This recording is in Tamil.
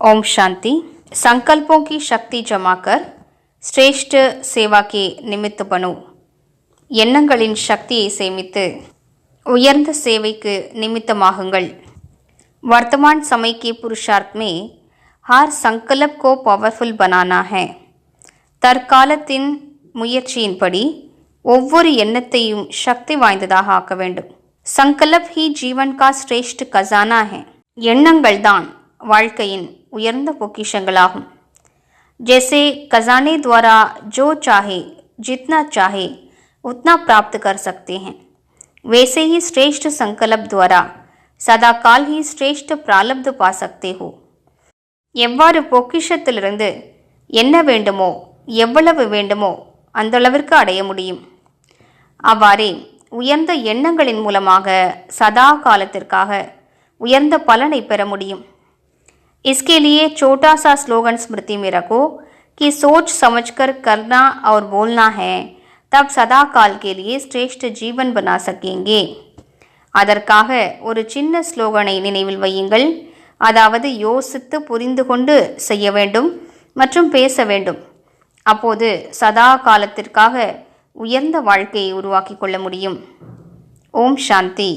ओम शांति संकल्पों की शक्ति जमाकर श्रेष्ठ सेवा के निमित्त बनो எண்ணங்களின் சக்தியை சேமித்து உயர்ந்த சேவைக்கு நிமித்தமாகுங்கள் वर्तमान समय के पुरुषार्थ में हर संकल्प को पावरफुल बनाना है தற்காலத்தின் முயற்சியின்படி ஒவ்வொரு எண்ணத்தையும் சக்தி வாய்ந்ததாக ஆக்க வேண்டும் சங்கல்ப் ஹி ஜீவன் கா ஸ்ரேஷ்ட கசானா है எண்ணங்கள் தான் வாழ்க்கையின் உயர்ந்த பொக்கிஷங்களாகும் जैसे खजाने द्वारा जो चाहे जितना चाहे उतना प्राप्त कर सकते हैं वैसे ही श्रेष्ठ संकल्प द्वारा सदाकाल ही श्रेष्ठ प्रारब्ध पा सकते हो எவ்வாறு பொக்கிஷத்திலிருந்து என்ன வேண்டுமோ எவ்வளவு வேண்டுமோ அந்த அளவிற்கு அடைய முடியும் அவ்வாறே உயர்ந்த எண்ணங்களின் மூலமாக சதா காலத்திற்காக உயர்ந்த பலனை பெற முடியும் इसके लिए छोटा सा स्लोगन स्मृति में रखो कि सोच समझकर करना और बोलना है तब सदा काल के लिए श्रेष्ठ जीवन बना सकेंगे அதற்காக ஒரு சின்ன ஸ்லோகனை நினைவில் வையுங்கள் அதாவது யோசித்து புரிந்து கொண்டு செய்ய வேண்டும் மற்றும் பேச வேண்டும் அப்போது சதா காலத்திற்காக உயர்ந்த வாழ்க்கையை உருவாக்கிக் கொள்ள முடியும் ஓம் சாந்தி